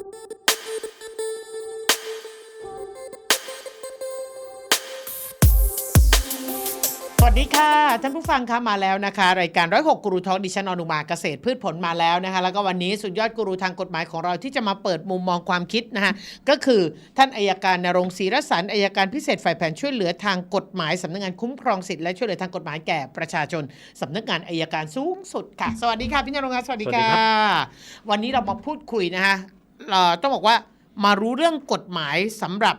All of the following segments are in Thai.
สวัสดีค่ะท่านผู้ฟังคะมาแล้วนะคะ รายการร้อยหกกูรูทอกดิฉันอนุมาเกษตรพืชผลมาแล้วนะคะ แล้วก็วันนี้สุดยอดกูรูทางกฎหมายของเราที่จะมาเปิดมุมมองความคิดนะคะก็คือท่านอายการนรงค์ศรีรสันต์อายการพิเศษฝ่ายแผนช่วยเหลือทางกฎหมายสำนักงานคุ้มครองสิทธิและช่วยเหลือทางกฎหมายแก่ประชาชนสำนักงานอายการสูงสุดค่ะ สวัสดีค่ะพี่นรงค์คะสวัสดีสวัสดีค่ะครับวันนี้เรามาพูดคุยนะคะเอ่อ ต้องบอกว่ามารู้เรื่องกฎหมายสำหรับ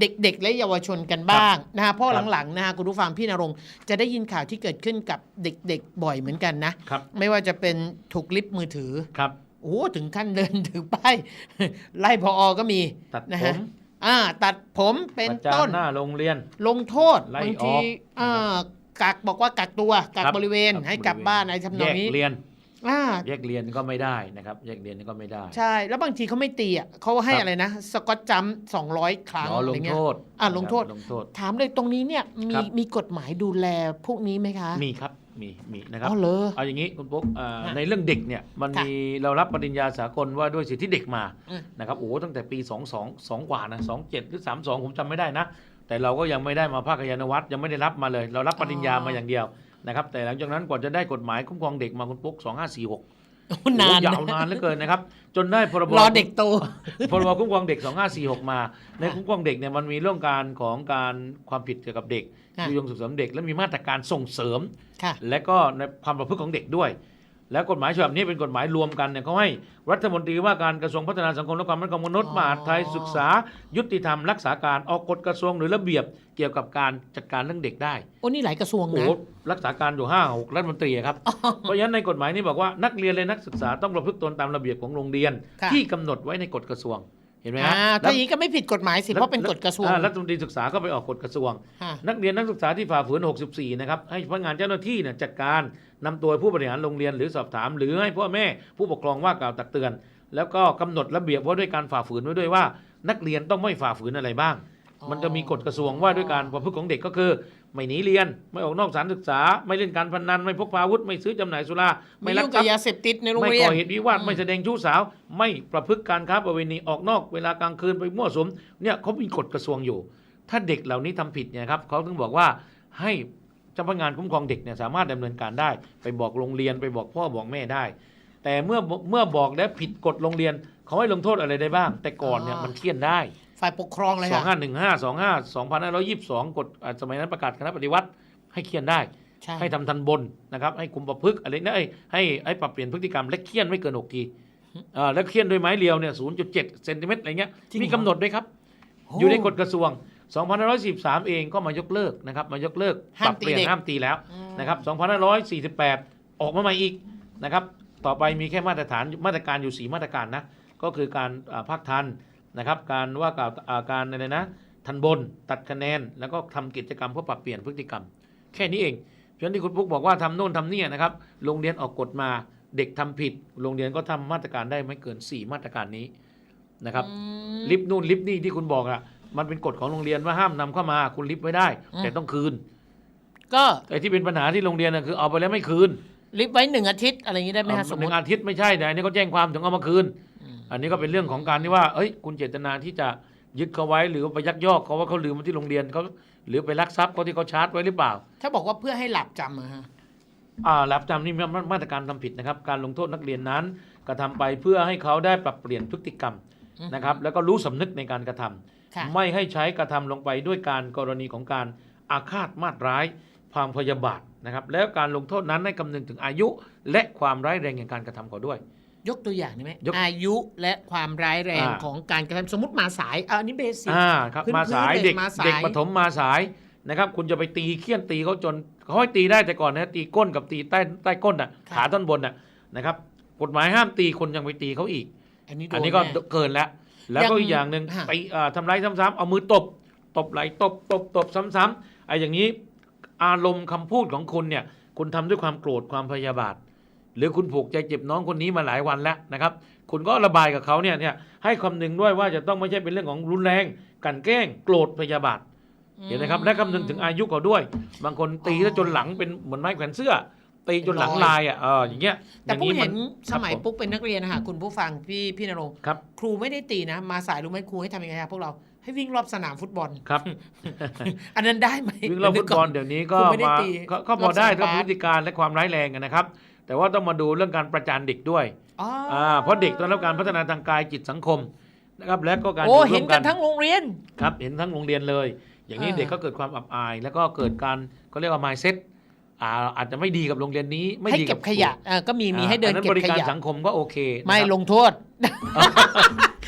เด็กๆ และเยาวชนกันบ้างนะคะเพราะครับหลังๆนะคะคุณผู้ฟังพี่นรงค์จะได้ยินข่าวที่เกิดขึ้นกับเด็กๆ บ่อยเหมือนกันนะครับไม่ว่าจะเป็นถูกลิฟต์มือถือครับโอ้โหถึงขั้นเดินถือป้ายไล่พออก็มีตัดนะผฮะมอ่า ตัดผมเป็นประจาต้นนหน้าโรงเรียน ลงโทษไล่บางอทีอกอ่ากักบอกว่ากักตัวกักครับบริเวณครับให้กลับบ้านในทำนแยองกนี้เรียน อ่าแยกเรียนก็ไม่ได้นะครับแยกเรียนก็ไม่ได้ ใช่ แล้วบางทีเขาไม่ตีอะเขาให้ครับอะไรนะ สกอตจัมสองร้อยครั้งรออะลไรงเงี้โทยษอะลงโทษนะครับลงโทษ ถามเลยตรงนี้เนี่ยมีครับมีกฎหมายดูแลพวกนี้ไหมคะ มีครับมีมีนะครับอ๋อเหรอเอาอย่างนี้คุณปุ๊กอ่าฮะในเรื่องเด็กเนี่ยมันค่ะมีเรารับปริญญาสากลว่าด้วยสิทธิเด็กมาอืมนะครับโอ้โหตั้งแต่ปี 2 2 2 กว่านะ27 หรือ 32 ผมจำไม่ได้นะ แต่เราก็ยังไม่ได้มาภาคยานวัตรยังไม่ได้รับมาเลย เรารับปริญญามาอย่างเดียว นะครับ แต่หลังจากนั้นกว่าจะได้กฎหมายคุ้มครองเด็กมาคุณปุ๊ก2546โอ้โอ้โหนานยาวนานเหลือเกินนะครับ จนได้พรบรอเด็กโตพรบคุ้มครองเด็ก 2546 มา ในคุ้มครองเด็กเนี่ยมันมีเรื่องการของการความผิดเกี่ยวกับเด็กค่ะยุยงส่งเสริมเด็ก และมีมาตรการส่งเสริมค่ะและก็ในความประพฤติของเด็กด้วย แล้วกฎหมายฉบับนี้เป็นกฎหมายรวมกันเนี่ยเขาให้รัฐมนตรีว่าการกระทรวงพัฒนาสังคมและความมั่นคงของมนุษย์อ๋อมหาดไทยศึกษา ยุติธรรมรักษาการออกกฎกระทรวงหรือระเบียบเกี่ยวกับการจัดการเรื่องเด็กได้โอ้นี่หลายกระทรวงโอ้นะโหรักษาการอยู่ห้าหกรัฐมนตรีครับเพราะฉะนั้นในกฎหมายนี้บอกว่านักเรียนและนักศึกษาต้องประพฤติตนตามระเบียบของโรงเรียนค่ะที่กำหนดไว้ในกฎกระทรวงเห็นไหมฮะอ่าถ้าอย่างนี้ก็ไม่ผิดกฎหมายสิ เพราะเป็นกฎกระทรวงอ่ารัฐมนตรีศึกษาก็ไปออกกฎกระทรวงค่ะนักเรียนนักศึกษาที่ฝ่าฝืน 64 นะครับ ให้พนักงานเจ้าหน้าที่เนี่ยจัดการ นำตัวผู้บริหารโรงเรียนหรือสอบถาม หรือให้พ่อแม่ผู้ปกครองว่ากล่าวตักเตือน แล้วก็กำหนดระเบียบว่าด้วยการฝ่าฝืนไว้ด้วยว่า นักเรียนต้องไม่ฝ่าฝืนอะไรบ้างอ๋อมันจะมีกฎกระทรวงว่าด้วยการประพฤติของเด็กก็คือ ไม่หนีเรียนไม่ออกนอกสถานศึกษา ไม่เล่นการพนันไม่พกพาอาวุธไม่ซื้อจำหน่ายสุราไม่ไม่ลัยุ่กงทกัรับพย์ยาเสพติดในโรงไม่เรียนก่อเหตุวิวาทอืมไม่แสดงชู้สาว ไม่ประพฤติการค้าประเวณีออกนอกเวลากลางคืนไปมั่วสุมเนี่ยเขามีกฎกระทรวงอยู่ ถ้าเด็กเหล่านี้ทำผิดเนี่ยครับเขาถึงบอกว่าให้ เจ้าพนักงานคุ้มครองเด็กเนี่ยสามารถดำเนินการได้ ไปบอกโรงเรียนไปบอกพ่อบอกแม่ได้ แต่เมื่อเมื่อบอกแล้วผิดกฎโรงเรียนเขาให้ลงโทษอะไรได้บ้าง แต่ก่อนเนี่ยมันเทียนได้ ฝ่ายปกครองเลยสองค่ะห้าหนึ่งห้าสองห้าสองพันห้าร้อยยี่สิบสองกฎอ่าสมัยนั้นประกาศคณะปฏิวัติให้เคียนได้ใช่ให้ทำทันบนนะครับ ให้คุมประพฤกษ์อะไรนะเอ้ยให้ให้ปรับเปลี่ยนพฤติกรรมและเคี่ยนไม่เกินหกทีอ่าแล้วเคี่ยนด้วยไม้เรียวเนี่ยศูนย์จุดเจ็ดเซนติเมตรอะไรเงี้ยจริงเหรอมีกำหนดด้วยครับ อยู่ในกฎกระทรวง 2543เองก็มายกเลิกนะครับมายกเลิกปรับเปลี่ยนห้ามตีแล้วนะครับ2548 ออกมาใหม่อีกนะครับต่อไปมีแค่มาตรฐานมาตรการอยู่ 4 มาตรการนะก็คือการอ่าภาคทันนะครับการว่ากล่าวอ่าการอะไรนะทันบนตัดคะแนน แล้วก็ทำกิจกรรมเพื่อปรับเปลี่ยนพฤติกรรม แค่นี้เองเพราะฉะนั้นที่คุณปุ๊กบอกว่าทำโน่นทำนี่นะครับโรงเรียนออกกฎมาเด็กทำผิด โรงเรียนก็ทำมาตรการได้ไม่เกิน 4 มาตรการนี้นะครับ อืมลิฟต์นู่นลิฟต์นี่ที่คุณบอกอะ มันเป็นกฎของโรงเรียนว่าห้ามนำเข้ามาคุณลิฟต์ไว้ได้ อืม แต่ต้องคืนก็แต่ที่เป็นปัญหาที่โรงเรียนน่ะคือเอาไปแล้วไม่คืนลิฟต์ไว้หนึ่งอาทิตย์อะไรอย่างนี้ได้ไหมฮะสมหมนึ่ติ งอาทิตย์ไม่ใช่แต่อันนี้เขาแจ้งความถึงเอามาคืน อืม อันนี้ก็เป็นเรื่องของการที่ว่าเอ้ย คุณเจตนาที่จะยึดเขาไว้หรือว่าไปยักยอกเขาว่าเขาลืมมาที่โรงเรียนเขาหรือไปลักทรัพย์เขาที่เขาชาร์จไว้หรือเปล่า ถ้าบอกว่าเพื่อให้หลับจำอะฮะ อ่ารับจำนี่มีมามาตรการทำผิดนะครับ การลงโทษนักเรียนนั้นกระทำไปเพื่อให้เขาได้ปรับเปลี่ยนพฤติกรรมอืม นะครับ แล้วก็รู้สำนึกในการกระทำค่ะ ไม่ให้ใช้กระทำลงไปด้วยการกรณีของการอาฆาตมาตร้ายความพยาบาทนะครับ แล้วการลงโทษนั้นให้คำนึงถึงอายุ และความร้ายแรงแห่งการกระทำเขาด้วย ยกตัวอย่างได้ไหมยกอายุและความร้ายแรงอ่าของการกระทำสมมติมาสายอะอันนี้เบสิกอ่าครับพื้นๆมาสายเด็เด็กกมาสายเด็กปฐมมาสายนะครับ คุณจะไปตีเคี่ยนตีเขาจนเขาให้ตีได้แต่ก่อนนะตีก้นกับตีใต้ใต้ก้นอะขาท่อนบนอะนะครับ กฎหมายห้ามตีคนยังไปตีเขาอีก อันนี้โดอันนนี้ก็แน่เกินแล้ว แล้วก็อีกอย่างหนึ่งฮะ ไปอ่าทำร้ายซ้ำๆเอามือตบ ตบไหลตบตบตบซ้ำๆไอ้อย่างนี้อารมณ์คำพูดของคุณเนี่ย คุณทำด้วยความโกรธความพยาบาท หรือคุณผูกใจเจ็บน้องคนนี้มาหลายวันแล้วนะครับ คุณก็ระบายกับเขาเนี่ยเนี่ยให้คำนึงด้วยว่าจะต้องไม่ใช่เป็นเรื่องของรุนแรงกลันแกล้ง โกรธพยาบาท เห็นไหมครับและคำนึงถึงอายุเขาด้วย บางคนตีซะจนหลังเป็นเหมือนไม้แขวนเสื้อ ตีจนหลังเป็นรอยลายอะเอออย่างเงี้ยแต่อย่างปุ๊กนี้เห็นมัสมัยครับผปุ๊กเป็นนักเรียนนะคะคุณผู้ฟังพี่พี่นรงค์ครับ ครูไม่ได้ตีนะ มาสายรู้ไหมครูให้ทำยังไงคะพวกเราให้วิ่งรอบสนามฟุตบอลครับ อันนั้นได้ไหมวิ่งรอบฟุตบอลเดี๋ยวนี้ก็ครูไม่ได้มาตีก็ก็พอได้รอบสนามทั้งบาสพฤติการและความร้ายแรงกันนะครับ แต่ว่าต้องมาดูเรื่องการประจานเด็กด้วยอ๋อออ่าเพราะเด็กต้องรับการพัฒนาทางกายจิตสังคมนะครับและก็การโอ้อยู่ร่เห็วนมกันทั้งโรงเรียนครับ เห็นทั้งโรงเรียนเลย อย่างนี้อ่าเด็กก็เกิดความอับอาย แล้วก็เกิดการเขาเรียกว่า mindset อ่าอาจจะไม่ดีกับโรงเรียนนี้ ไม่ให้ดีเก็บขยะอ่าก็มีอ่ามีให้เดินอัเก็บบริขการยะสังคมก็โอเคนะครับไม่ลงโทษ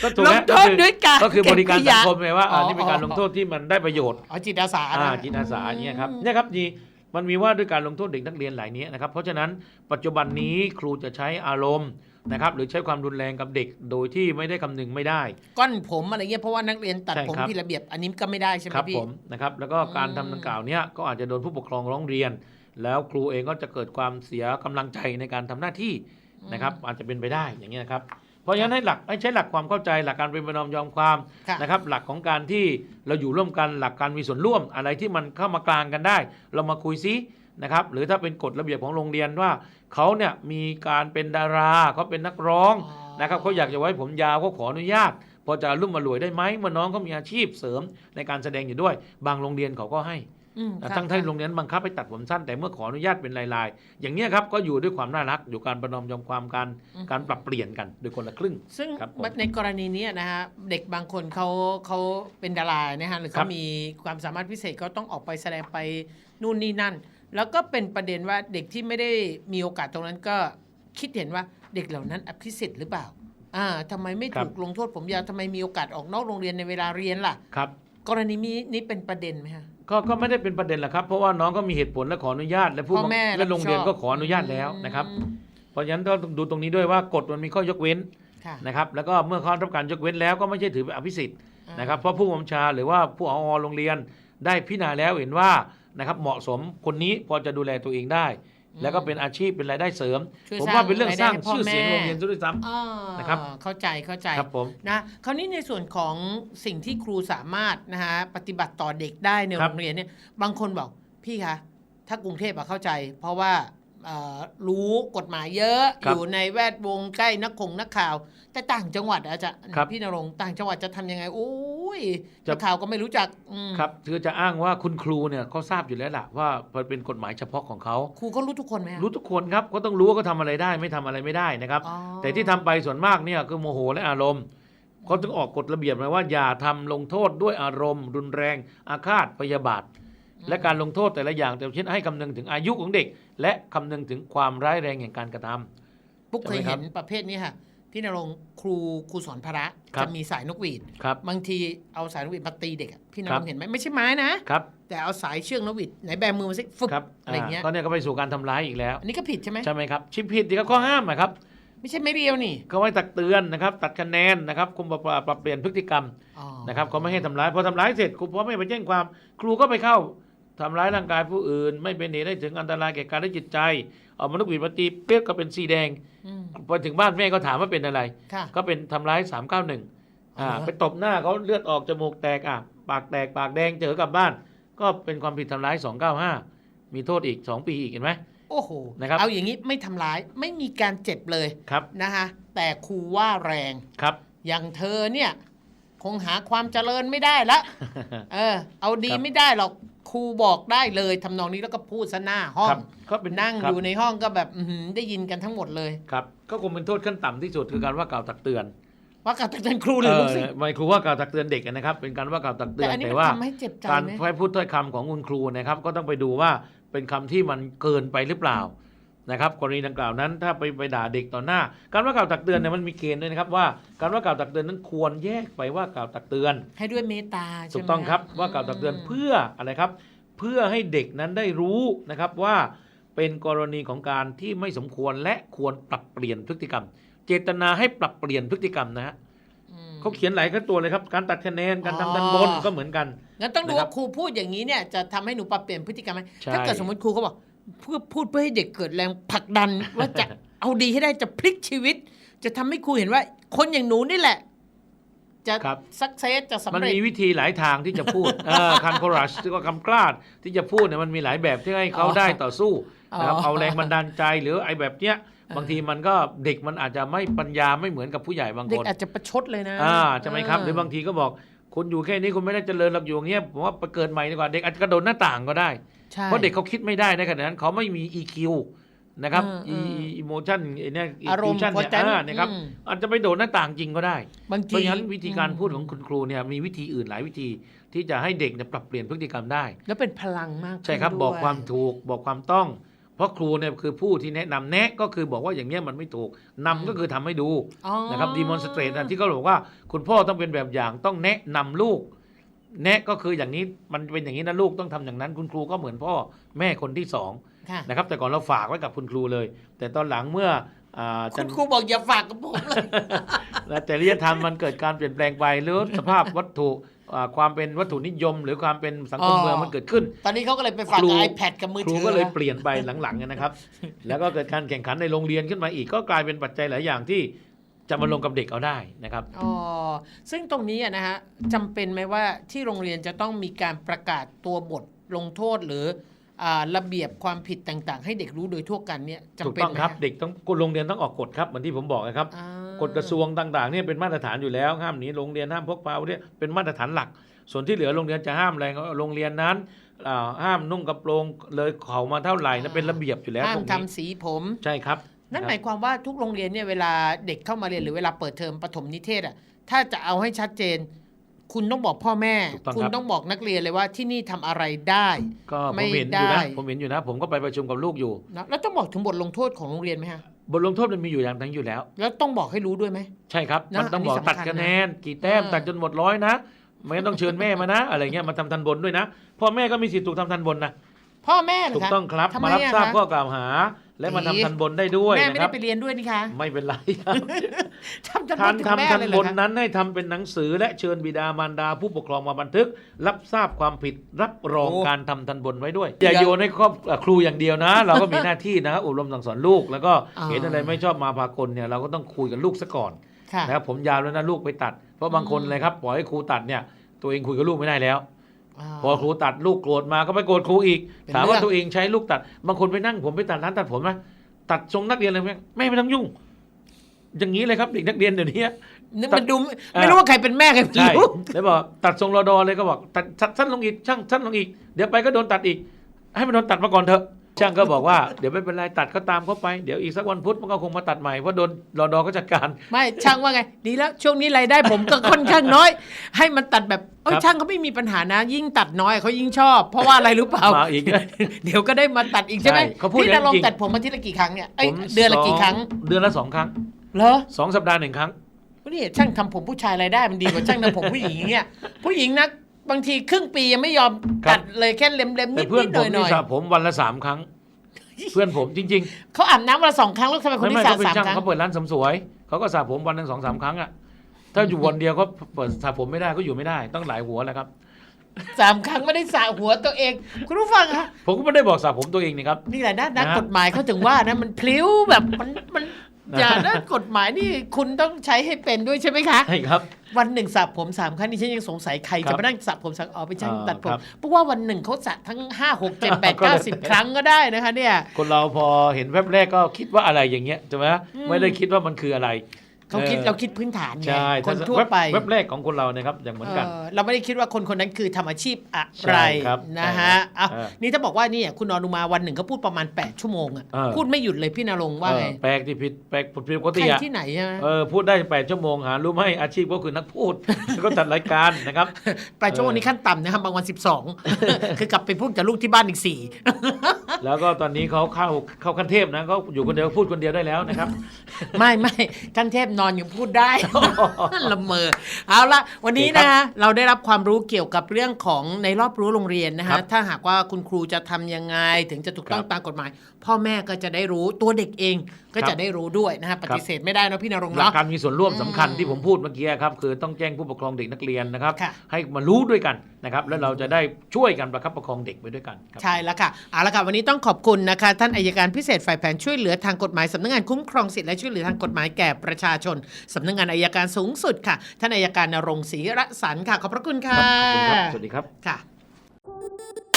ก็ถูกลแล้งวโทก็ษคือด้วยการก็คือบริการเขสังยะคมไงว่าอ๋ออันนี้เป็นการอ๋อ ลงโทษที่มันได้ประโยชน์อ๋อจิตอาสาอ่านะ จิตอาสาอย่างเงี้ยครับเนี่ยครับนี่มันมีว่าด้วยการลงโทษเด็กนักเรียนหลายเนี้ยนะครับเพราะฉะนั้นปัจจุบันนี้ครูจะใช้อารมณ์นะครับหรือใช้ความรุนแรงกับเด็กโดยที่ไม่ได้คำนึงไม่ได้ ก้อนผมอะไรเงี้ยเพราะว่านักเรียนตัดใช่ผมครับ ผิดระเบียบอันนี้ก็ไม่ได้ใช่ไหมครับพี่ ผมนะครับแล้วก็การอืม ทำดังกล่าวเนี้ยก็อาจจะโดนผู้ปกครองร้องเรียน แล้วครูเองก็จะเกิดความเสียกำลังใจในการทำหน้าที่นะครับ อาจจะเป็นไปได้อย่างเงี้ยนะครับ เพราะฉะนั้นให้หลักให้ใช้หลักความเข้าใจหลักการเป็นประนอมยอมความค่ะนะครับ หลักของการที่เราอยู่ร่วมกันหลักการมีส่วนร่วมอะไรที่มันเข้ามากลางกันได้ เรามาคุยซินะครับหรือถ้าเป็นกฎระเบียบของโรงเรียนว่าเขาเนี่ยมีการเป็นดาราเขาเป็นนักร้องอ๋อนะครับเขาอยากจะไว้ผมยาวเขาขออนุญาต พอจะรุ่มมารวยได้ไหมเมื่อน้องเขามีอาชีพเสริมในการแสดงอยู่ด้วย บางโรงเรียนเขาก็ให้อืมค่ะ ทั้งที่โรงเรียนบังคับให้ตัดผมสั้นแต่เมื่อขออนุญาตเป็นลายๆ อย่างเนี้ยครับก็อยู่ด้วยความน่ารักอยู่การประนอมยอมความกันการปรับเปลี่ยนกันโดยคนละครึ่ง ซึ่งครับผมในกรณีเนี้ยนะฮะเด็กบางคนเขาเขาเป็นดารานะฮะหรือครัเขาบมีความสามารถพิเศษก็ต้องออกไปแสดงไปนู่นนี่นั่น แล้วก็เป็นประเด็นว่าเด็กที่ไม่ได้มีโอกาสตรงนั้นก็คิดเห็นว่าเด็กเหล่านั้นอภิสิทธิ์หรือเปล่าอ่าทำไมไม่ถูกลงโทษผมยาวทำไมมีโอกาสออกนอกโรงเรียนในเวลาเรียนล่ะครับ กรณีนี้นี้เป็นประเด็นไหมฮะ ก็ก็ไม่ได้เป็นประเด็นหรอกครับ เพราะว่าน้องก็มีเหตุผลและขออนุญาตและผู้พ่อแม่และโรงเรียนรับผิก็ดชอบขออนุญาตแล้วนะครับ อืม เพราะฉะนั้นต้องดูตรงนี้ด้วยว่ากฎมันมีข้อยกเว้นค่ะนะครับ แล้วก็เมื่อเขารับการยกเว้นแล้วก็ไม่ใช่ถือเป็นอภิสิทธิ์อ่านนะครับเพราะผู้บัญชาหรือว่าผู้อโรงเรียนได้พิจารณาแล้วเห็นว่านะครับเหมาะสมคนนี้พอจะดูแลตัวเองได้ แล้วก็เป็นอาชีพเป็นรายได้เสริม ช่วยผมสร้างว่าเป็นเรื่องสร้างรายได้ให้พ่อชื่อเสียงแม่โรงเรียนซะด้วยซ้ อ่านะครับเข้าใจเข้าใจำครับผม นะคราวนี้ในส่วนของสิ่งที่ครูสามารถนะฮะปฏิบัติต่อเด็กได้ในครัโรบ งเรียนเนี่ยบางคนบอกพี่คะถ้ากรุงเทพอะเข้าใจ เพราะว่าเอ่อ รู้กฎหมายเยอะ อยู่ในแวดวงใกล้นักคงนักข่าว แต่ต่างจังหวัดอาจจะพี่นรงค์ต่างจังหวัดจะทำยังไงโอ้ยนักข่าวก็ไม่รู้จักอืมครับคือจะอ้างว่าคุณครูเนี่ยเขาทราบอยู่แล้วล่ะว่ามันเป็นกฎหมายเฉพาะของเขาครูก็รู้ทุกคนไหมอะรู้ทุกคนครับก็ต้องรู้ว่าเขาทำอะไรได้ไม่ทำอะไรไม่ได้นะครับอ๋อแต่ที่ทำไปส่วนมากเนี่ยคือโมโหและอารมณ์เขาถึงออกกฎระเบียบมาว่าอย่าทำลงโทษด้วยอารมณ์ รุนแรงอาฆาตพยาบาท และการลงโทษแต่ละอย่างแต่ละเช่นให้คำนึงถึงอายุของเด็ก และคำนึงถึงความร้ายแรงแห่งการกระทำปุ๊กเคยใช่ไหมครัเห็บนประเภทนี้ค่ะพี่นรงค์ครูครูสอนพระครับจะมีสายนกหวีดครับบางทีเอาสายนกหวีดมาตีเด็กอะพี่นครัรงบค์เห็นไหมไม่ใช่ไม้นะครับแต่เอาสายเชือกนกหวีดไหนแบมือมาสิฟึบครับอะไรเงี้ยก็เนี่ยก็ไปสู่การทำร้ายอีกแล้วอันนี้ก็ผิดใช่ไหมใช่ไหมครับชิผิดที่เขาข้อห้ามนะครับไม่ใช่ไม่เรียวนี่เขาไว้ตักเตือนนะครับ ตัดคะแนนนะครับคุมปรับปรับเปลี่ยนพฤติกรรมอ๋อนะครับเขาไม่ให้ทำร้ายพอทำร้ายเสร็จครูพ่อไม่ไปแจ้งความ ครูก็ไปเข้า ทำร้ายร่างกายผู้อื่น ไม่เป็นเหตุให้ถึงอันตรายแก่กายและจิตใจ เอามนุษย์หวีดมาตีเปี๊ยกก็เป็นสีแดงอืมพอถึงบ้านแม่ก็ถามว่าเป็นอะไรค่ะก็เป็นทำร้าย391อ๋อ่าอไปตบหน้าเขาเลือดออกจมูกแตกอะปากแตกปากแดงเจอกลับบ้าน ก็เป็นความผิดทำร้าย295มีโทษอีก2ปีอีกเห็นไหมโอ้โหนะครับเอาอย่างนี้ไม่ทำร้ายไม่มีการเจ็บเลยครับนะคะแต่ครูว่าแรงครับ อย่างเธอเนี่ยคงหาความเจริญไม่ได้ละ เออ เอาดีครับไม่ได้หรอก ครูบอกได้เลยทำนองนี้แล้วก็พูดซะหน้าห้อครังบก็เป็นนั่งครับอยู่ในห้องก็แบบอื้อหือได้ยินกันทั้งหมดเลยครับ ก็คงเป็นโทษขั้นต่ำที่สุดคือการว่ากล่าวตักเตือนว่ากล่าวตักเตือนครูหเอรือลูอกศิษย์ไม่ครูว่ากล่าวตักเตือนเด็กนะครับ เป็นการว่ากล่าวตักเตืแต่อนอันนี้แต่มันว่าทำให้เจ็บใจการไหมใช้พูดถ้อยคำของคุณครูนะครับ ก็ต้องไปดูว่าเป็นคำที่มันเกินไปหรือเปล่า นะครับกรณีดังกล่าวนั้น ถ้าไปไปด่าเด็กต่อหน้า การว่ากล่าวตักเตือนเนี่ยมันมีเกณฑ์ด้วยนะครับว่าการว่ากล่าวตักเตือนนั้นควรแยกไปว่ากล่าวตักเตือน ให้ด้วยเมตตาใช่ไหมถูกต้องครับะว่ากล่าวตักเตือนมเพื่ออะไรครับ เพื่อให้เด็กนั้นได้รู้นะครับว่าเป็นกรณีของการที่ไม่สมควรและควรปรับเปลี่ยนพฤติกรรม เจตนาให้ปรับเปลี่ยนพฤติกรรมนะฮะอืมเขาเขียนหลายขั้นตัวเลยครับ การตัดคะแนนการอ๋อทำทันบนก็เหมือนกันงั้นต้องดูนะครับว่าครูพูดอย่างนี้เนี่ยจะทำให้หนูปรับเปลี่ยนพฤติกรรมไหมใช่ถ้าเกิดสมมติครูเขาบอก เพื่อพูดเพื่อให้เด็กเกิดแรงผลักดัน ว่าจะเอาดีให้ได้จะพลิกชีวิต จะทำให้ครูเห็นว่า คนอย่างหนูนี่แหละ จะครับสักเซสจะสำมันเร็จมีวิธีหลายทางที่จะพูดเออคันโครัชที่ก็คำกล้าที่จะพูดเนี่ยมันมีหลายแบบที่ให้เขาอ๋อได้ต่อสู้นะครับอ๋อเอาแรงบันดาลใจหรือไอ้แบบเนี้ยเออบางทีมันก็เด็กมันอาจจะไม่ปัญญาไม่เหมือนกับผู้ใหญ่บางเด็คกนอาจจะประชดเลยนะอ่าใช่ไหมครับหรือบางทีก็บอกคุณอยู่แค่นี้คุณไม่ได้เจริญหรอกอยู่อย่างเงี้ยผมว่าไปเกิดใหม่ดีกว่าเด็กอาจจะกระโดดหน้าต่างก็ได้ใช่ เพราะเด็กเขาคิดไม่ได้ในขณะนั้นเขาไม่มี EQ นะครับอืมอืมอีโมชันเนี่ยอารมณ์ชั่นเนี่ย quotient อ่านะครับอืมอาจจะไปโดดหน้าต่างจริงก็ได้บางเพทีราะฉะนั้นวิธีการพูดของคุณครูเนี่ยมีวิธีอื่นหลายวิธีที่จะให้เด็กเนี่ยปรับเปลี่ยนพฤติกรรมได้ แล้วเป็นพลังมาก ใช่ครับขึ้นบอกด้วยความถูกบอกความต้อง เพราะครูเนี่ยคือผู้ที่แนะนำแนะก็คือบอกว่าอย่างเงี้ยมันไม่ถูกนำก็คือทำให้ดูอ๋อนะครับดีมอนสเตรตนะที่เขาบอกว่าคุณพ่อต้องเป็นแบบอย่างต้องแนะนำลูก แนะก็คืออย่างนี้มันเป็นอย่างนี้นะลูกต้องทำอย่างนั้น คุณครูก็เหมือนพ่อแม่คนที่สองค่ะนะครับ แต่ก่อนเราฝากไว้กับคุณครูเลย แต่ตอนหลังเมื่ออ่าคุจัณนครูบอกอย่าฝากกับผมเลยและจริยธรรมมันเกิดการเปลี่ยนแปลงไปหรือสภาพวัตถุอ่าความเป็นวัตถุนิยม หรือความเป็นสังคมอ๋อเมืองมันเกิดขึ้น ตอนนี้เขาก็เลยไปฝากครูกับ iPad กับมือครูถือก็เลยนะเปลี่ยนไปหลังๆนะครับ แล้วก็เกิดการแข่งขันในโรงเรียนขึ้นมาอีกก็กลายเป็นปัจจัยหลายอย่างที่ จะมาลงกับเด็กเอาได้นะครับอ๋อซึ่งตรงนี้อะนะฮะจำเป็นไหมว่าที่โรงเรียนจะต้องมีการประกาศตัวบทลงโทษหรืออ่าระเบียบความผิดต่างๆ ให้เด็กรู้โดยทั่วกันเนี่ยจำถูกเป็นต้องไหมครับฮะเด็กต้องโรงเรียนต้องออกกฎครับเหมือนที่ผมบอกนะครับอ่ากฎกระทรวงต่างๆเนี่ยเป็นมาตรฐานอยู่แล้วห้ามหนีโรงเรียนห้ามพกพาอาวุธเนี่ยเป็นมาตรฐานหลัก ส่วนที่เหลือโรงเรียนจะห้ามอะไรก็โรงเรียนนั้นอ่าห้ามนุ่งกระโปรงเลยเข่ามาเท่าไหร่นะเป็นระเบียบอยู่แล้วห้าตมรงทำนี้สีผมใช่ครับ นั่นหะมายความว่าทุกโรงเรียนเนี่ยเวลาเด็กเข้ามาเรียนหรือเวลาเปิดเทอมประถมนิเทศอะถ้าจะเอาให้ชัดเจน คุณต้องบอกพ่อแม่ ถูกต้องคุณครับต้องบอกนักเรียนเลยว่าที่นี่ทำอะไรได้ ก็ผไม่มเห็นอยู่ได้ นะผมเห็นอยู่นะ ผมก็ไปประชุมกับลูกอยู่ นะแล้วต้องบอกถึงบทลงโทษของโรงเรียนไหมฮะบทลงโทษมันมีอยู่อย่างทั้งอยู่แล้ว แล้วต้องบอกให้รู้ด้วยไหม ใช่ครับ นะมันต้องบอกอันนี้สำคัตัญดคะแนน กี่แต้มอ่าตัดจนหมดร้อยนะไม่งั้นต้องเชิญแม่มานะ อะไรเงี้ยมาทำทันบนด้วยนะพ่อแม่ก็มีสิทธิ์ถูกทำทันบนนะพ่อแม่เหรถูอกคะต้องครับ ทำไมมารับอะทราบคะ ข้อกล่าวหา และมาอี๋ทำทันบนได้ด้วยแม่ไม่นะคได้รับ ไปเรียนด้วยนี่คะไม่เป็นไรครับทำจนการถึงแม่ทำทันเลยเหบรอนคะนั้นให้ทำเป็นหนังสือและเชิญบิดามารดาผู้ปกครองมาบันทึก รับทราบความผิดรับรองการทำทันบนไว้ด้วย อย่าโยนให้ครอบเอ่อครูอย่างเดียวนะ เราก็มีหน้าที่นะครับอบรมสั่งสอนลูก แล้วก็เห็นอะไรไม่ชอบมาพากลเนี่ยเราก็ต้องคุยกับลูกซะก่อนค่ะ นะครับผมยาวแล้วนะลูกไปตัด เพราะบางคนอืมเลยครับปล่อยให้ครูตัดเนี่ยตัวเองคุยกับลูกไม่ได้แล้วา พอครูตัดลูกโกรธมาก็ไปโกรธครูอีก เป็นถามว่าเรื่อง ตัวเองใช้ลูกตัด บางคนไปนั่งผมไปตัดร้านตัดผมนะตัดทรงนักเรียนเลยแม่แม่ไม่ต้องยุ่ง อย่างนี้เลยครับเด็กนักเรียนเดี๋ยวนี้ นี่ตัดมันดูไม่รู้ว่าใครเป็นแม่ใครเป็นใช่ลูกแล้วบอกตัดทรงรอดอเลยก็บอกตัดตัดสั้นลงอีกช่างสั้นลงอีก เดี๋ยวไปก็โดนตัดอีก ให้มันโดนตัดมาก่อนเถอะ ช่างก็บอกว่าเดี๋ยวไม่เป็นไรตัดก็ตามเขาไปเดี๋ยวอีกสักวันพุธมันก็คงมาตัดใหม่เพราะโดนรอดอก็จัดการไม่ช่างว่าไง ดีแล้วช่วงนี้รายได้ผมก็ค่อนข้างน้อย ให้มันตัดแบบเอ้ยครับช่างเขาไม่มีปัญหานะ ยิ่งตัดน้อยเขายิ่งชอบ เพราะว่าอะไรรู้เปล่ามาอีก เดี๋ยวก็ได้มาตัดอีกใช่ไหมใช่เขาพูดพี่อย่างนนั้นรงจริค์งตัดผมอาทิตย์ละกี่ครั้งเนี่ยเอ้ยผมเดือนละกี่ครั้งสอเดือนละสองครั้งเหรอสองสัปดาห์หนึ่งครั้งนี่ช่างทำผมผู้ชายรายได้มันดีกว่าช่างทำผมผู้หญิงอย่างเงี้ยผู้หญิงนะ บางทีครึ่งปียังไม่ยอมครับ ตัดเลยแค่เล็มๆนิแต่ดเพื่อนๆหผมน่นี่อยสระผมวันละสามครั้ง เพื่อนผมจริงๆเขาอาบน้ำวันละสองครั้งแล้วทำไมๆคนไม่ที่ไม่สาเขาเป็นสามช่างครั้งเขาเปิดร้านเสริมสวยเขาก็สระผมวันหนึ่งสองสามครั้งอะถ้าอยู่วันเดียวเขาเปิดสระผมไม่ได้ก็อยู่ไม่ได้ต้องหลายหัวแหละครับ สามครั้งไม่ได้สระหัวตัวเอง คุณผู้ฟังคะผมก็ไม่ได้บอกสระผมตัวเองนี่ครับ นี่แหละนะนักนะ กฎหมายเขาถึงว่านะมันพลิ้วแบบมันมันนะ อย่านะกฎหมายนี่คุณต้องใช้ให้เป็นด้วยใช่ไหมคะ ใช่ครับ วันหนึ่งสระผมสามครั้งนี่ฉันยังสงสัยใครครัจะบมานั่งสระผมสักอ๋อเป็นช่างอ่าตัดผม ครับเพราะว่าวันหนึ่งเขาสระทั้งห้าหกเจ็ดแปดก็เลเก้ายสิบครั้งก็ได้นะคะเนี่ย คนเราพอเห็นแวบแรกก็คิดว่าอะไรอย่างเงี้ยใช่ไหมอืมไม่ได้คิดว่ามันคืออะไร เขาคิดออเราคิดพื้นฐานไงใช่คนถ้าทั่วแวบไปแวบแรกของคนเรานะครับอย่างเหมือนกันเออเราไม่ได้คิดว่าคนคนนั้นคือทำอาชีพอะใช่ไรครับนะใช่ฮะครับอะเออนี่ถ้าบอกว่านี่คุณอนุมาวันหนึ่งเขาพูดประมาณ 8 ชั่วโมงอะเออพูดไม่หยุดเลยพี่นรงค์ว่าเอไงอแปลกที่ผิดแปลกผิดปกติใครอะที่ไหนใช่ไหมเออพูดได้แปดชั่วโมงหารู้ไหมอาชีพก็คือนักพูดแล้วก็จัดรายการนะครับแปดชั่วโมงนี้ขั้นต่ำนะครับบางวัน 12 คือกลับไปพูดกับลูกที่บ้านอีกสี่แล้วก็ตอนนี้เขาเข้าเข้าขั้นเทพนะเขาอยู่คนเดียวพูดคนเดียวได้แล้วนะครับ ไม่ไม่ขั้นเทพนอนยังพูดได้ ละเมอเอาละวันนี้นะเราได้รับความรู้เกี่ยวกับเรื่องของในรอบรู้โรงเรียนนะครัฮะบถ้าหากว่าคุณครูจะทำยังไงถึงจะถูกต้องครับตามกฎหมายพ่อแม่ก็จะได้รู้ตัวเด็กเองก็ครับจะได้รู้ด้วยนะฮะปฏิเสธไม่ได้นะพี่นรงค์หลักเนาะ การมีส่วนร่วมสำคัญอืมที่ผมพูดเมื่อกี้ครับคือต้องแจ้งผู้ปกครองเด็กนักเรียนนะครับ ค่ะ ให้มารู้ด้วยกันนะครับ แล้วเราจะได้ช่วยกันประคับประคองเด็กไปด้วยกันครับ ใช่แล้วค่ะเอาละค่ะวันนี้ต้องขอบคุณนะคะ ท่านอายการพิเศษฝ่ายแผนช่วยเหลือทางกฎหมายสำนักงานคุ้มครองสิทธิและช่วยเหลือทางกฎหมายแก่ประชาชนนสำนักงานอายการสูงสุดค่ะ ท่านอายการนรงค์ศรีระสันค่ะ ขอบพระคุณค่ะครับขอบคุณครับ สวัสดีครับ ค่ะ